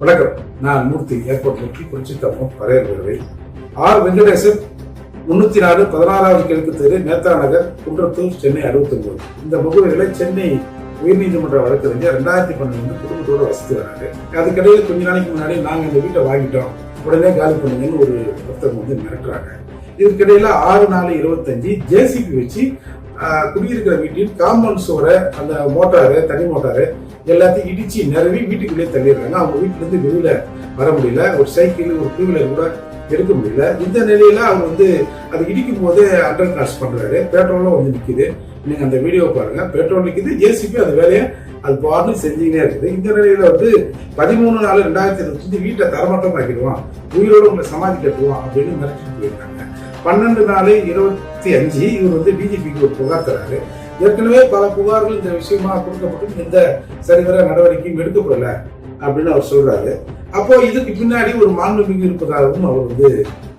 வணக்கம். நான் மூர்த்தி ஏர்போர்ட் நோக்கி குறிச்சி தப்பம் பரையர் ஆர் வெங்கடேசன் முன்னூத்தி நாலு பதினாறாவது கிழக்கு தெரு நேத்தா நகர் குன்றத்தூர் சென்னை அறுபத்தி ஒன்பது இந்த முகவரிகளை சென்னை உயர்நீதிமன்ற வழக்கறிஞர் ரெண்டாயிரத்தி பன்னெண்டு குடும்பத்தோட வசதி வராங்க அதுக்கிடையில் கொஞ்ச நாளைக்கு முன்னாடி நாங்கள் இந்த வீட்டை வாங்கிட்டோம். உடனே காலி பண்ணுங்கன்னு ஒரு ஒருத்தர் வந்து மிரட்டுறாங்க. இதுக்கிடையில ஆறு நாலு இருபத்தஞ்சு ஜேசிபி வச்சு குடியிருக்கிற வீட்டில் காம்பவுண்ட் சுவரை அந்த மோட்டாரு தனி மோட்டாரு எல்லாத்தையும் இடிச்சு நிறவி வீட்டுக்குள்ளேயே தள்ளிடுறாங்க. அவங்க வீட்டிலேருந்து வெளியில வர முடியல. ஒரு சைக்கிள் ஒரு டூ வீலர் கூட எடுக்க முடியல. இந்த நிலையில அவர் வந்து அது இடிக்கும் போது அண்டர் கிராஸ் பண்றாரு. பெட்ரோலும் வந்து நிற்கிது நீங்க அந்த வீடியோ பாருங்க. பெட்ரோல் நிற்கிது ஜேசிபி அந்த வேலையை அது பாட்டு செஞ்சுக்கிட்டே இருக்குது. இந்த நிலையில வந்து பதிமூணு நாலு ரெண்டாயிரத்தி இருபத்தஞ்சு வீட்டை தரமட்டம் ஆக்கிடுவான் உயிரோடு உங்களை சமாதி கட்டுவான் அப்படின்னு மிரட்டிட்டு போயிருக்காங்க. பன்னெண்டு நாலு இருபத்தி அஞ்சு இவர் வந்து பிஜேபிக்கு ஒரு புகார் தராரு ஏற்கனவே பல புகார்கள் இந்த விஷயமா கொடுக்கப்பட்டு எந்த சரிவர நடவடிக்கையும் எடுக்கப்படல அப்படின்னு அவர் சொல்றாரு. அப்போ இதுக்கு பின்னாடி ஒரு மாண்புமிகு இருப்பதாகவும் அவர் வந்து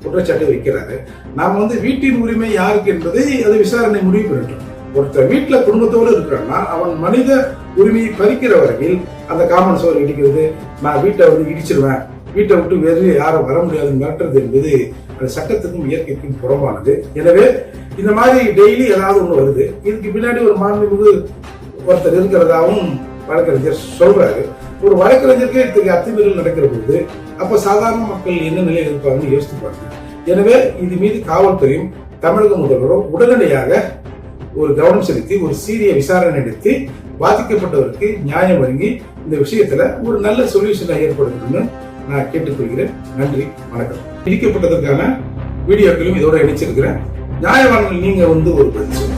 குற்றச்சாட்டு வைக்கிறாரு. நாம வந்து வீட்டின் உரிமை யாருக்கு என்பதை அது விசாரணை முடிவு பண்ணிட்டோம். ஒருத்தர் வீட்டில் குடும்பத்தோடு இருக்கிறான்னா அவன் மனித உரிமையை பறிக்கிற வரையில் அந்த காமன் சோறு இடிக்கிறது நான் வீட்டை வந்து இடிச்சிருவேன். வீட்டை விட்டு வேறு யாரும் வர முடியாது மிரட்டுறது என்பது அது சட்டத்துக்கும் இயற்கைக்கும் புறமானது எனவே இந்த மாதிரி டெய்லி ஏதாவது ஒண்ணு வருது. இதுக்கு பின்னாடி ஒரு மாண்புமிகு ஒருத்தர் இருக்கிறதாவும் வழக்கறிஞர் சொல்றாரு. ஒரு வழக்கறிஞருக்கு இத்தகைய அத்துமீறல் நடக்கிற போது அப்ப சாதாரண மக்கள் என்ன நிலையில் இருப்பாங்கன்னு யோசித்து பாருங்க எனவே இது மீது காவல்துறையும் தமிழக முதல்வரும் உடனடியாக ஒரு கவனம் செலுத்தி ஒரு சீரிய விசாரணை நடத்தி பாதிக்கப்பட்டவருக்கு நியாயம் வழங்கி இந்த விஷயத்துல ஒரு நல்ல சொல்யூஷனை ஏற்படுத்தணும்னு நான் கேட்டுக்கொள்கிறேன். நன்றி வணக்கம். இடிக்கப்பட்டதற்கான வீடியோக்களும் இதோட இணைச்சிருக்கிறேன். நியாயம் நீங்க வந்து ஒரு பிரச்சனை.